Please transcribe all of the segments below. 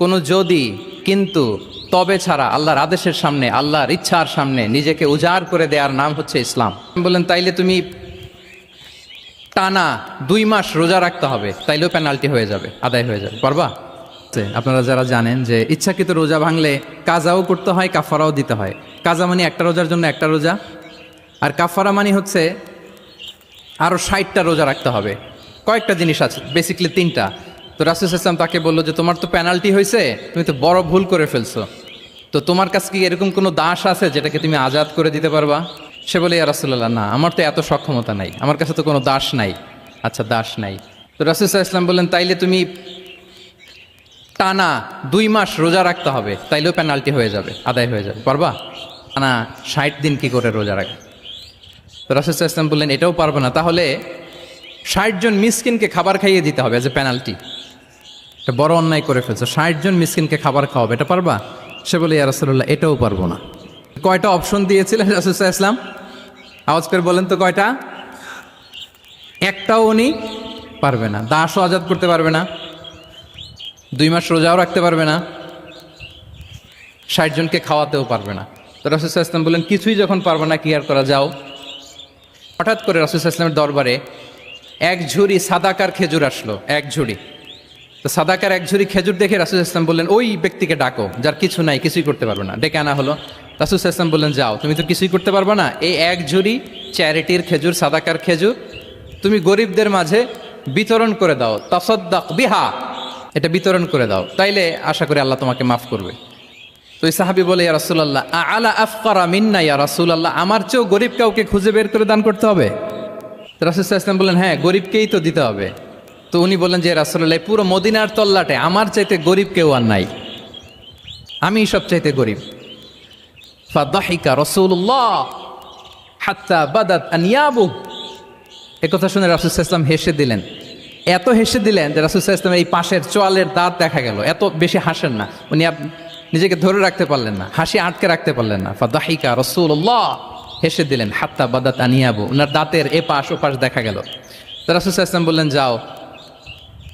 কোনো যদি, কিন্তু তবে ছাড়া আল্লাহর আদেশের সামনে, আল্লাহর ইচ্ছার সামনে নিজেকে উজাড় করে দেওয়ার নাম হচ্ছে ইসলাম। বললেন তাইলে তুমি টানা দুই মাস রোজা রাখতে হবে, তাইলেও পেনাল্টি হয়ে যাবে, আদায় হয়ে যাবে, পারবা? আপনারা যারা জানেন যে ইচ্ছাকৃত রোজা ভাঙলে কাজাও করতে হয়, কাফারাও দিতে হয়। কাজা মানে একটা রোজার জন্য একটা রোজা, আর কাফারা মানে হচ্ছে আরও ষাটটা রোজা রাখতে হবে। কয়েকটা জিনিস আছে বেসিকলি তিনটা। তো রাসুল ইসলাম তাকে বলল যে, তোমার তো পেনাল্টি হয়েছে, তুমি তো বড় ভুল করে ফেলছো। তো তোমার কাছে কি এরকম কোনো দাস আছে যেটাকে তুমি আজাদ করে দিতে পারবা? সে বলে, ইয়া রাসুল্লাহ না, আমার তো এত সক্ষমতা নাই, আমার কাছে তো কোনো দাস নাই। আচ্ছা দাস নাই। তো রাসুল ইসলাম বললেন, তাইলে তুমি টানা দুই মাস রোজা রাখতে হবে, তাইলেও পেনাল্টি হয়ে যাবে, আদায় হয়ে যাবে, পারবা? টানা ষাট দিন কি করে রোজা রাখে তো রাসুল ইসলাম বললেন, এটাও পারবে না, তাহলে ষাট জন মিসকিনকে খাবার খাইয়ে দিতে হবে এজ এ পেনাল্টি এটা বড় অন্যায় করে ফেলছো। ষাট জন মিসকিনকে খাবার খাওয়াবে, এটা পারবা? সে বলে, ইয়া রাসুল্লাহ এটাও পারব না। কয়টা অপশন দিয়েছিলেন রাসুল ইসলাম আওয়াজ করে বলেন তো কয়টা? একটাও উনি পারবে না। দাসও আজাদ করতে পারবে না। দুই মাস রোজাও রাখতে পারবে না। ষাট জনকে খাওয়াতেও পারবে না। তো রাসুল ইসলাম বললেন, কিছুই যখন পারবে না, কি আর করা যাও? হঠাৎ করে রাসুল ইসলামের দরবারে এক ঝুড়ি সাদাকার খেজুর আসলো, এক ঝুড়ি। তো সাদাকার এক ঝুড়ি খেজুর দেখে রাসুল ইসলাম বললেন, ওই ব্যক্তিকে ডাকো, যার কিছু নাই, কিছুই করতে পারবে না। ডেকে আনা হলো। রাসুল ইসলাম বললেন, যাও, তুমি তো কিছুই করতে পারবে না। এই এক ঝুড়ি চ্যারিটির খেজুর, সাদাকার খেজুর, তুমি গরিবদের মাঝে বিতরণ করে দাও। তসদ্দাক বিহা, এটা বিতরণ করে দাও। তাইলে আশা করি আল্লাহ তোমাকে মাফ করবে। তো ওই সাহাবি বলে, ইয়া রাসুল্লাহ আলা আফকারা মিন্না ইয়া রাসুল্লাহ আমার চেয়েও গরিব কাউকে খুঁজে বের করে দান করতে হবে? রাসুল ইসলাম বললেন হ্যাঁ গরিবকেই তো দিতে হবে। তো উনি বললেন যে রাসুল্লাহ পুরো মদিনার তল্লাটে আমার চাইতে গরিব কেউ আর নাই। আমি সব চাইতে গরিব। ফাদাহিকা রসুল্লাহ হাত্তা বাদাত আনিয়াবু এ কথা শুনে রাসুল ইসলাম হেসে দিলেন। এত হেসে দিলেন যে, রাসুল ইসলাম এই পাশের চোয়ালের দাঁত দেখা গেল। এত বেশি হাসেন না। উনি নিজেকে ধরে রাখতে পারলেন না। হাসি আটকে রাখতে পারলেন না। ফাদাহিকা রসুল্লাহ হেসে দিলেন, হাত্তা বাদাত আনিয়াবু ওনার দাঁতের এ পাশ ও পাশ দেখা গেল। তো রাসুল ইসলাম বললেন, যাও।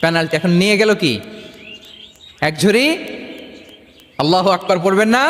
পেনাল্টি এখন নিয়ে গেল কি? এক ঝুরি আল্লাহ আকবর পড়বেন না?